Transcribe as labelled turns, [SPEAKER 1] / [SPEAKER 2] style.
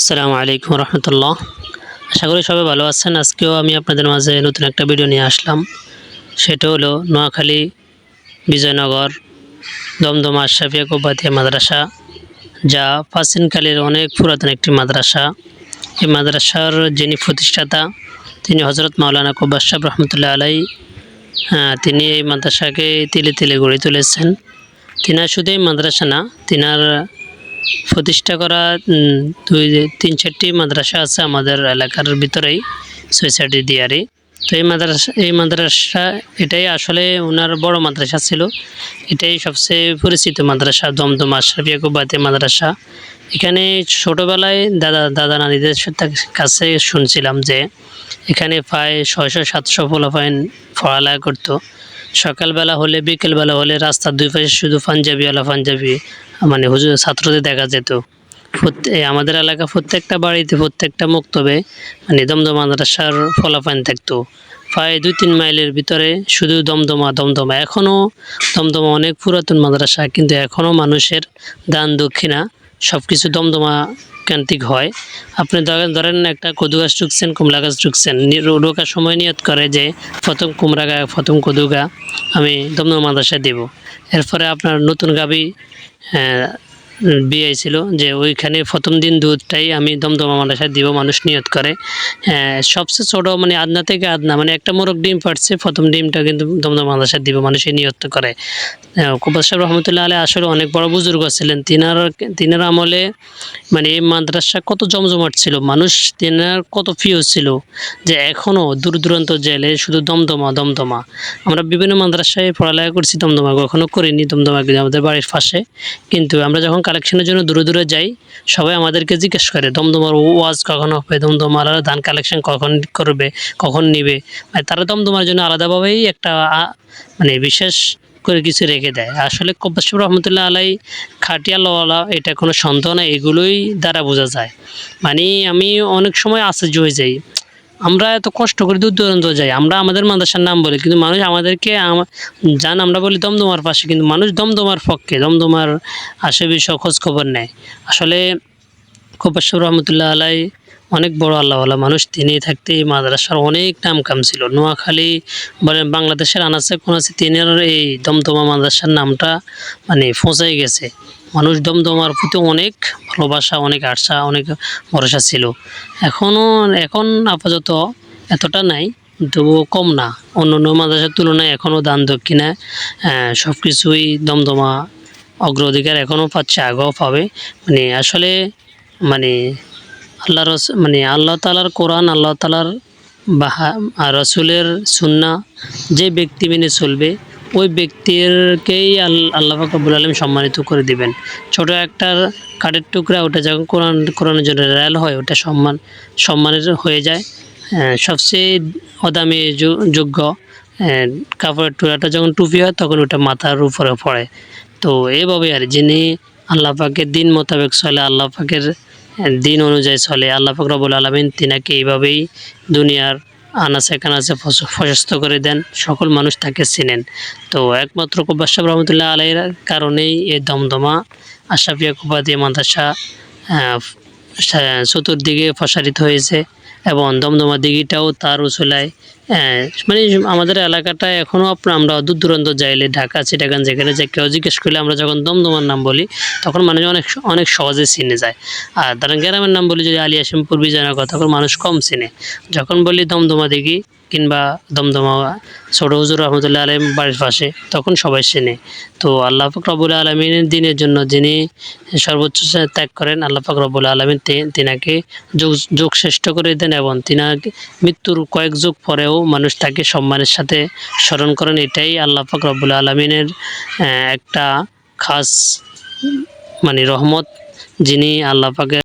[SPEAKER 1] আসসালামু আলাইকুম রহমতুল্লাহ। আশা করি সবাই ভালো আছেন। আজকেও আমি আপনাদের মাঝে নতুন একটা ভিডিও নিয়ে আসলাম। সেটা হলো নোয়াখালী বিজয়নগর দমদমা আশরাফিয়া কোবাতিয়া মাদ্রাসা, যা প্রাচীনকালের অনেক পুরাতন একটি মাদ্রাসা। এই মাদ্রাসার যিনি প্রতিষ্ঠাতা, তিনি হজরত মাওলানা কোব্বাস সাহেব রহমতুল্লাহ আলাই তিনি এই মাদ্রাসাকে তিলে তিলে গড়ে তুলেছেন। তিনার শুধু এই মাদ্রাসা না, তিনার প্রতিষ্ঠা করা দুই, তিন, চারটি মাদ্রাসা আছে আমাদের এলাকার ভিতরেই সোসাইটি দিয়ারে। তো এই মাদ্রাসা এই মাদ্রাসা এটাই আসলে ওনার বড় মাদ্রাসা ছিল। এটাই সবচেয়ে পরিচিত মাদ্রাসা, দমদম আশরাফিয়া কুবাতে মাদ্রাসা। এখানে ছোটোবেলায় দাদা দাদা নানিদের কাছে শুনছিলাম যে এখানে প্রায় ছয়শো, সাতশো পোলাপাইন পড়ালেখা করতো। সকালবেলা হলে, বিকেলবেলা হলে রাস্তার দুই পাশে শুধু পাঞ্জাবিওয়ালা পাঞ্জাবি। মানে হুজুর, ছাত্রদের দেখা যেত। আমাদের এলাকা প্রত্যেকটা বাড়িতে প্রত্যেকটা মক্তবে মানে দমদমা মাদ্রাসার ফলাফান থাকতো। প্রায় দুই তিন মাইলের ভিতরে শুধু দমদমা দমদমা। এখনও দমদমা অনেক পুরাতন মাদ্রাসা, কিন্তু এখনও মানুষের দান দক্ষিণা সব কিছু দমদমা কেন্দ্রিক হয়। আপনি ধরেন ধরেন একটা কদু গাছ ঢুকছেন কুমড়া গাছ ঢুকছেন রোগা সময় নিয়ত করে যে প্রথম কুমড়া গা প্রথম কদু গা আমি দমদম মাদাসায় দেব। এরপরে আপনার নতুন গাবি বিয়ে ছিল যে ওইখানে প্রথম দিন দুধটাই আমি দমদমা মাদ্রাসায় দিব মানুষ নিয়ত করে। হ্যাঁ, সবচেয়ে ছোট মানে আদনা থেকে আদনা মানে একটা মোরগ ডিম পাড়ছে প্রথম ডিমটা কিন্তু দমদমা মাদ্রাসায় দিব মানুষই নিয়ত করে। কুবাস সাহেব রহমতুল্লাহ আলী আসলে অনেক বড় বুজুর্গ ছিলেন। তিনার তিনার আমলে মানে এই মাদ্রাসা কত জমজমাট ছিল মানুষ তিনার কত প্রিয় ছিল যে এখনও দূর দূরান্ত জেলে শুধু দমদমা দমদমা। আমরা বিভিন্ন মাদ্রাসায় পড়ালেখা করছি দমদমা কখনো করিনি দমদমা আমাদের বাড়ির পাশে। কিন্তু আমরা যখন কালেকশনের জন্য দূরে দূরে যাই, সবাই আমাদেরকে জিজ্ঞেস করে, দমদমার ওয়াজ কখন হবে, দমদমার ধান কালেকশন কখন করবে, কখন নিবে? মানে তারা দমদমার জন্য আলাদাভাবেই একটা মানে বিশেষ করে কিছু রেখে দেয়। আসলে কব্বাসিব রহমতুল্লাহ আলাই খাটিয়া লওয়ালা এটা কোনো সন্দেহ নাই, এগুলোই দ্বারা বোঝা যায়। মানে আমি অনেক সময় আশ্চর্য হয়ে যাই। আমরা এত কষ্ট করে দূর দূরান্ত যাই, আমরা আমাদের মাদ্রাসার নাম বলি, কিন্তু মানুষ আমাদেরকে আমা- জান আমরা বলি দমদমার পাশে, কিন্তু মানুষ দমদমার পক্ষে, দমদমার আশে বিষয় খোঁজ খবর নেয়। আসলে কপাশ্বর রহমতুল্লাহ আলাই অনেক বড় আল্লাহওয়ালা মানুষ, তিনি থাকতে মাদ্রাসার অনেক নাম কাম ছিল। নোয়াখালী বলেন, বাংলাদেশের আনাচে কোনাচে তিনের এই দমদমা মাদ্রাসার নামটা মানে পৌঁছাই গেছে। মানুষ দমদমার প্রতি অনেক ভালোবাসা, অনেক আশা, অনেক ভরসা ছিল। এখনও এখন আপাতত এতটা নাই, তবুও কম না। অন্য অন্য মাদ্রাসার তুলনায় এখনও দান দক্ষিণা সব কিছুই দমদমা অগ্রাধিকার এখনও পাচ্ছে, আগেও পাবে। মানে আসলে মানে আল্লাহ রস মানে আল্লাহ তালার কোরআন, আল্লাহ তালার বাহা রসুলের সুন্না যে ব্যক্তি মেনে চলবে ওই ব্যক্তিরকেই আল- আল্লাহ ফাকবুল আলম সম্মানিত করে দিবেন। ছোট একটা কাঠের টুকরা ওটা যখন কোরআন কোরআনের জন্য রেল হয় ওটা সম্মান সম্মানের হয়ে যায়। হ্যাঁ, সবচেয়ে অদামি যোগ্য হ্যাঁ, কাপড়ের টুকরাটা যখন টুপি হয় তখন ওটা মাথার উপরে পড়ে। তো এইভাবে আর যিনি আল্লাহ পাকের দিন মোতাবেক চলে আল্লাহ পাকের দিন অনুযায়ী চলে আল্লাহ পাক রবুল আলমিন তিনাকে এইভাবেই দুনিয়ার আনাচে আছে প্রশস্ত করে দেন সকল মানুষ তাকে চিনেন। তো একমাত্র কুব্বাসাব রহমতুল্লাহ আলাইয়ের কারণেই এ দমদমা আশাফিয়া কুবাদিয়া মাদ্রাসা আহ, চতুর্দিকে প্রসারিত হয়েছে। এবং দমদমা দিঘিটাও তার উচলায় মানে আমাদের এলাকাটা এখনও আপনার আমরা দূর দূরান্ত যাইলে ঢাকা চিটাগান যেখানে যে কেউ জিজ্ঞেস করলে আমরা যখন দমদমার নাম বলি, তখন মানুষ অনেক অনেক সহজে চিনে যায়। আর ধরেন গ্রামের নাম বলি যদি আলিয়াসিমপুর বিজয়নগর, তখন মানুষ কম চিনে। যখন বলি দমদমা দিঘি কিংবা দমদমা ছোট হুজুর রহমতুল্লাহ আলম বাড়ির পাশে, তখন সবাই চেনে। তো আল্লাহ পাক রবুল আলমিনের দিনের জন্য যিনি সর্বোচ্চ ত্যাগ করেন, আল্লাহ পাক রবুল আলমিন তিনাকে যুগ যুগ শ্রেষ্ঠ করে দেন এবং তিনাকে মৃত্যুর কয়েক যুগ পরেও মানুষ তাকে সম্মানের সাথে স্মরণ করেন। এটাই আল্লাহ পাক রবুল আলমিনের একটা খাস মানে রহমত যিনি আল্লাহ পাকের